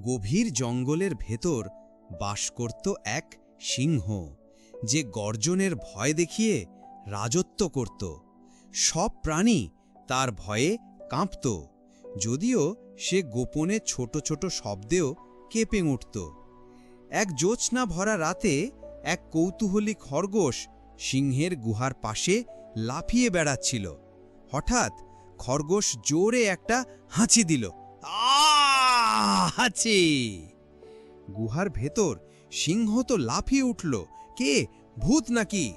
গভীর জঙ্গলের ভেতর বাস করত এক সিংহ, যে গর্জনের ভয় দেখিয়ে রাজত্ব করত। সব প্রাণী তার ভয়ে কাঁপত, যদিও সে গোপনে ছোট ছোট শব্দেও কেঁপে উঠত। এক জ্যোৎস্না ভরা রাতে এক কৌতূহলী খরগোশ সিংহের গুহার পাশে লাফিয়ে বেড়াচ্ছিল। হঠাৎ খরগোশ জোরে একটা হাঁচি দিল। হাঁচি গুহার ভেতর সিংহ তো লাফিয়ে উঠল। কে? ভূত নাকি?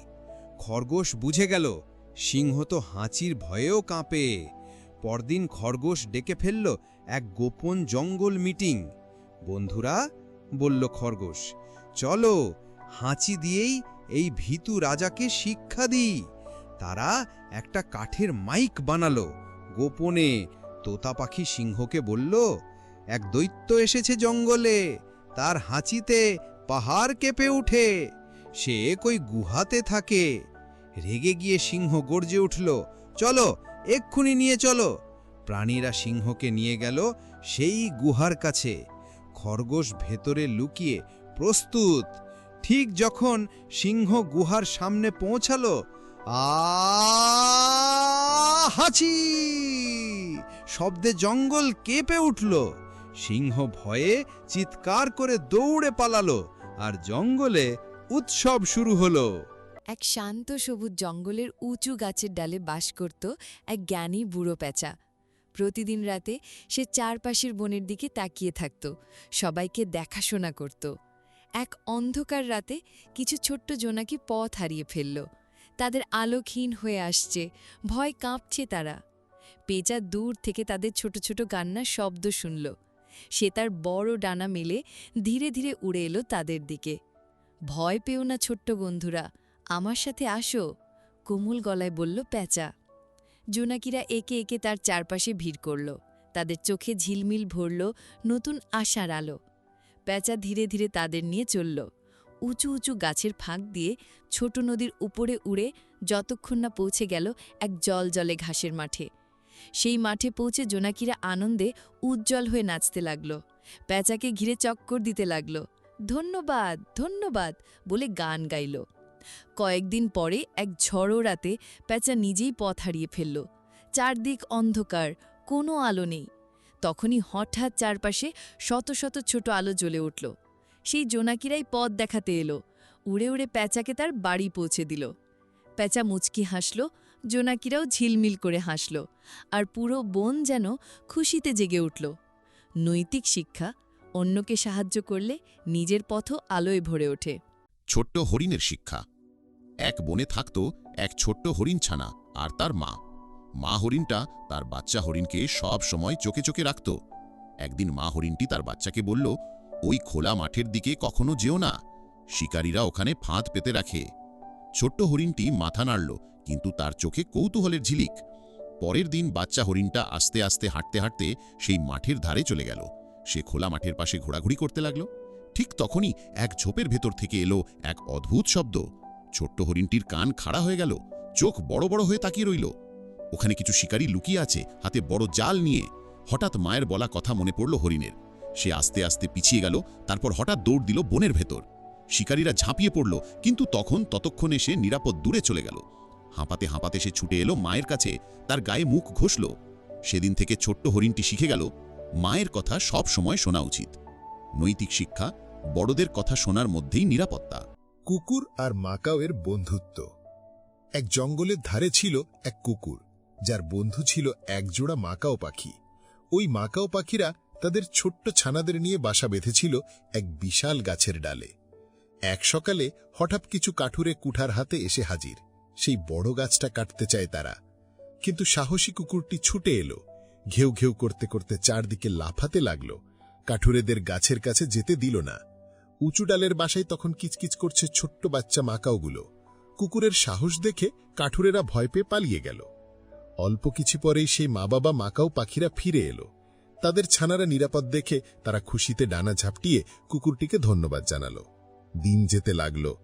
খরগোশ বুঝে গেল, সিংহ তো হাঁচির ভয়েও কাঁপে। পরদিন খরগোশ ডেকে ফেলল এক গোপন জঙ্গল মিটিং। বন্ধুরা, বলল খরগোশ, চলো হাঁচি দিয়েই এই ভীতু রাজাকে শিক্ষা দিই। তারা একটা কাঠের মাইক বানালো। গোপনে তোতা পাখি সিংহকে বলল এক দৈত্য এসেছে জঙ্গলে, তার হাঁচিতে পাহাড় কেঁপে উঠে সে কই গুহাতে থাকে। রেগে গিয়ে সিংহ গর্জে উঠল, চলো, এক্ষুনি নিয়ে চলো। প্রাণীরা সিংহকে নিয়ে গেল সেই গুহার কাছে। খরগোশ ভেতরে লুকিয়ে প্রস্তুত। ঠিক যখন সিংহ গুহার সামনে পৌঁছালো আ হাঁচি শব্দে জঙ্গল কেঁপে উঠল সিংহ ভয়ে চিৎকার করে দৌড়ে পালালো আর জঙ্গলে উৎসব শুরু হলো। এক শান্ত সবুজ জঙ্গলের উঁচু গাছের ডালে বাস করত এক জ্ঞানী বুড়ো প্যাঁচা। প্রতিদিন রাতে সে চারপাশের বনের দিকে তাকিয়ে থাকত, সবাইকে দেখাশোনা করত। এক অন্ধকার রাতে কিছু ছোট্ট জোনাকি পথ হারিয়ে ফেলল। তাদের আলোকহীন হয়ে আসছে, ভয় কাঁপছে তারা। পেঁচা দূর থেকে তাদের ছোট ছোট কান্নার শব্দ শুনল। সে তার বড় ডানা মেলে ধীরে ধীরে উড়ে এলো তাদের দিকে। ভয় পেও না ছোট্ট বন্ধুরা, আমার সাথে আসো, কোমল গলায় বলল প্যাঁচা। জোনাকিরা একে একে তার চারপাশে ভিড় করল, তাদের চোখে ঝিলমিল ভরল নতুন আশার আলো। প্যাঁচা ধীরে ধীরে তাদের নিয়ে চলল, উঁচু উঁচু গাছের ফাঁক দিয়ে ছোট নদীর উপরে উড়ে যতক্ষণ না পৌঁছে গেল এক জল জলে ঘাসের মাঠে। সেই মাঠে পৌঁছে জোনাকিরা আনন্দে উজ্জ্বল হয়ে নাচতে লাগল। প্যাঁচাকে ঘিরে চক্কর দিতে লাগল। ধন্যবাদ ধন্যবাদ বলে গান গাইল। কয়েকদিন পরে এক ঝড়ো রাতে প্যাঁচা নিজেই পথ হারিয়ে ফেলল। চারদিক অন্ধকার, কোনো আলো নেই। তখনই হঠাৎ চারপাশে শত শত ছোট আলো জ্বলে উঠল। সেই জোনাকিরাই পথ দেখাতে এলো। উড়ে উড়ে প্যাঁচাকে তার বাড়ি পৌঁছে দিল। প্যাঁচা মুচকি হাসল জোনাকিরাও ঝিলমিল করে হাসল, আর পুরো বন যেন খুশিতে জেগে উঠল। নৈতিক শিক্ষা অন্যকে সাহায্য করলে নিজের পথও আলোয় ভরে ওঠে। ছোট্ট হরিণের শিক্ষা। এক বনে থাকত এক ছোট্ট হরিণ ছানা আর তার মা। মা হরিণটা তার বাচ্চা হরিণকে সব সময় চোখে চোখে রাখত। একদিন মা হরিণটি তার বাচ্চাকে বলল, ওই খোলা মাঠের দিকে কখনো যেও না। শিকারীরা ওখানে ফাঁদ পেতে রাখে। ছোট্ট হরিণটি মাথা নাড়ল কিন্তু তার চোখে কৌতূহলের ঝিলিক। পরের দিন বাচ্চা হরিণটা আস্তে আস্তে হাঁটতে হাঁটতে সেই মাঠের ধারে চলে গেল। সে খোলা মাঠের পাশে ঘোরাঘুরি করতে লাগল। ঠিক তখনই এক ঝোপের ভেতর থেকে এলো এক অদ্ভুত শব্দ। ছোট্ট হরিণটির কান খাড়া হয়ে গেল। চোখ বড় বড় হয়ে তাকিয়ে রইল। ওখানে কিছু শিকারী লুকিয়ে আছে, হাতে বড় জাল নিয়ে। হঠাৎ মায়ের বলা কথা মনে পড়ল হরিণের। সে আস্তে আস্তে পিছিয়ে গেল, তারপর হঠাৎ দৌড় দিল বনের ভেতর। শিকারীরা ঝাঁপিয়ে পড়ল, কিন্তু তখন ততক্ষণে সে নিরাপদ দূরে চলে গেল। হাঁপাতে হাঁপাতে সে ছুটে এলো মায়ের কাছে। তার গায়ে মুখ ঘষল। সেদিন থেকে ছোট্ট হরিণটি শিখে গেল, মায়ের কথা সব সময় শোনা উচিত। নৈতিক শিক্ষা বড়দের কথা শোনার মধ্যেই নিরাপত্তা। কুকুর আর মাকাওয়ের বন্ধুত্ব। এক জঙ্গলের ধারে ছিল এক কুকুর, যার বন্ধু ছিল একজোড়া মাকাও পাখি। ওই মাকাও পাখিরা তাদের ছোট্ট ছানাদের নিয়ে বাসা বেঁধেছিল এক বিশাল গাছের ডালে। এক সকালে হঠাৎ কিছু কাঠুরে কুঠার হাতে এসে হাজির। সেই বড় গাছটা কাটতে চায় তারা। কিন্তু সাহসী কুকুরটি ছুটে এলো। ঘেউ ঘেউ করতে করতে চারদিকে লাফাতে লাগল। কাঠুরেদের গাছের কাছে যেতে দিল না। উঁচু ডালের বাসায় তখন কিচকিচ করছে ছোট্ট বাচ্চা মাকাওগুলো কুকুরের সাহস দেখে কাঠুরেরা ভয় পেয়ে পালিয়ে গেল। অল্প কিছু পরেই সেই মা বাবা মাকাও পাখিরা ফিরে এলো। তাদের ছানারা নিরাপদ দেখে তারা খুশিতে ডানা ঝাপটিয়ে কুকুরটিকে ধন্যবাদ জানালো। দিন যেতে লাগল।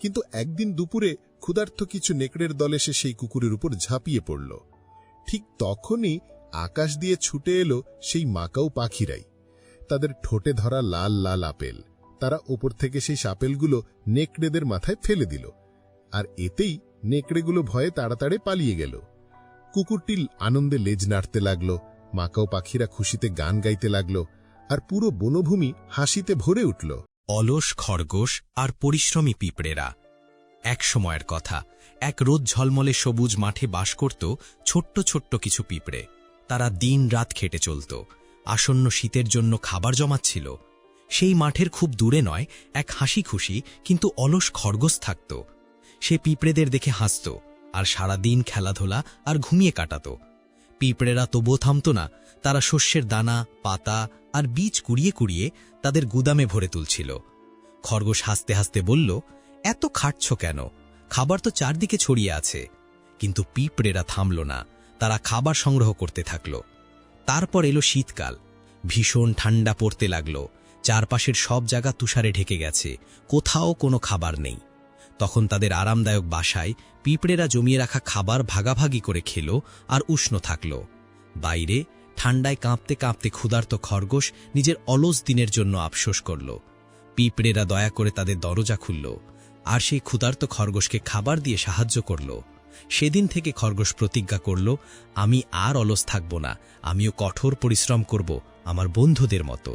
কিন্তু একদিন দুপুরে ক্ষুধার্থ কিছু নেকড়ের দল এসে সেই কুকুরের উপর ঝাঁপিয়ে পড়ল। ঠিক তখনই আকাশ দিয়ে ছুটে এলো সেই মাকাও পাখিরাই। তাদের ঠোঁটে ধরা লাল লাল আপেল। তারা ওপর থেকে সেই আপেলগুলো নেকড়েদের মাথায় ফেলে দিল। আর এতেই নেকড়েগুলো ভয়ে তাড়াতাড়ি পালিয়ে গেল। কুকুরটি আনন্দে লেজ নাড়তে লাগল মাকাও পাখিরা খুশিতে গান গাইতে লাগল, আর পুরো বনভূমি হাসিতে ভরে উঠল। অলস, খরগোশ আর পরিশ্রমী পিঁপড়েরা এক সময়ের কথা। এক রোদ ঝলমলে সবুজ মাঠে বাস করত ছোট্ট ছোট্ট কিছু পিঁপড়ে। তারা দিন রাত খেটে চলত। আসন্ন শীতের জন্য খাবার জমাচ্ছিল। সেই মাঠের খুব দূরে নয়, এক হাসি খুশি কিন্তু অলস খরগোশ থাকত। সে পিঁপড়েদের দেখে হাসত আর সারাদিন খেলাধুলা আর ঘুমিয়ে কাটাত। পিঁপড়েরা তবুও থামত না, তারা শস্যের দানা, পাতা আর বীজ কুড়িয়ে কুড়িয়ে তাদের গুদামে ভরে তুলছিল। খরগোশ হাসতে হাসতে বলল এত খাটছ কেন? খাবার তো চারদিকে ছড়িয়ে আছে। কিন্তু পিঁপড়েরা থামল না, তারা খাবার সংগ্রহ করতে থাকল। তারপর এলো শীতকাল। ভীষণ ঠান্ডা পড়তে লাগল। চারপাশের সব জায়গা তুষারে ঢেকে গেছে, কোথাও কোনো খাবার নেই। তখন তাদের আরামদায়ক বাসায় পিঁপড়েরা জমিয়ে রাখা খাবার ভাগাভাগি করে খেল আর উষ্ণ থাকল। বাইরে ঠান্ডায় কাঁপতে কাঁপতে ক্ষুধার্ত খরগোশ নিজের অলস দিনের জন্য আফসোস করল। পিঁপড়েরা দয়া করে তাদের দরজা খুলল। আর সেই ক্ষুধার্ত খরগোশকে খাবার দিয়ে সাহায্য করল। সেদিন থেকে খরগোশ প্রতিজ্ঞা করল, আমি আর অলস থাকব না, আমিও কঠোর পরিশ্রম করব আমার বন্ধুদের মতো।